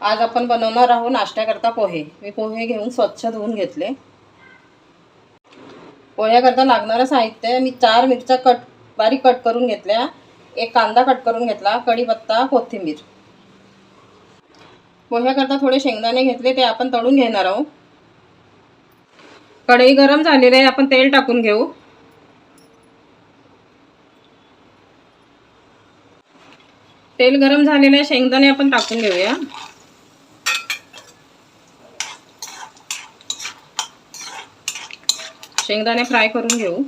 आज आपण बनवणार आहोत नाश्त्याकरता पोहे. मी पोहे घेऊन स्वच्छ धुवून घेतले. पोह्याकरता लागणारं साहित्य मी चार मिरच्या कट बारीक कट करून घेतल्या. एक कांदा कट करून घेतला कढीपत्ता कोथिंबीर. पोह्याकरता थोडे शेंगदाणे घेतले ते आपण तळून घेणार आहोत. कढई गरम झालेली आहे आपण तेल टाकून घेऊ. तेल गरम झालेलं आहे शेंगदाणे आपण टाकून घेऊया. शेंगदाणे फ्राय करून घेऊ.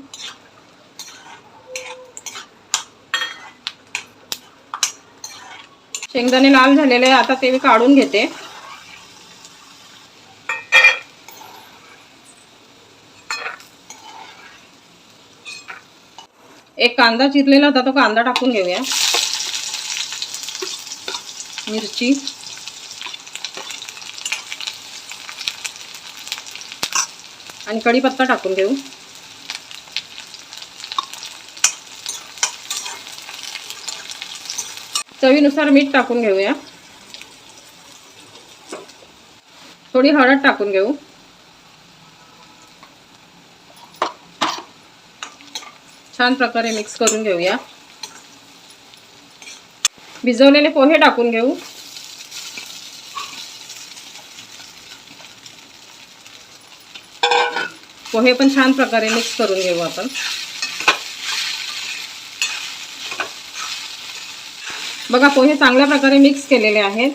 शेंगदाणे लाल झालेले आहे आता ते मी काढून घेते. एक कांदा चिरलेला होता तो कांदा टाकून घेऊया. मिरची. आणि कढीपत्ता टाकून घेऊ. चवीनुसार मीठ टाकून घेऊया. थोडी हळद टाकून घेऊ. छान प्रकारे मिक्स करून घेऊया. भिजवलेले पोहे टाकून घेऊ. पोहे पण छान प्रकारे मिक्स करून घेऊ आपण. बघा पोहे चांगल्या प्रकारे मिक्स केलेले आहेत.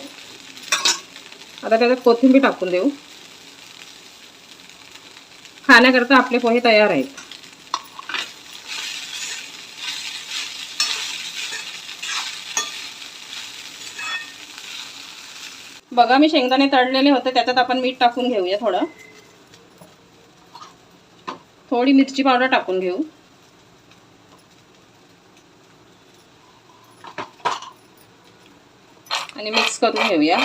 आता त्याच्यात कोथिंबीर टाकून देऊ. खाण्याकरता आपले पोहे तयार आहेत. बघा मी शेंगदाणे तळलेले होते त्याच्यात आपण मीठ टाकून घेऊया थोडं. थोडी मिरची पावडर टाकून घेऊ. आणि मिक्स करून घेऊया.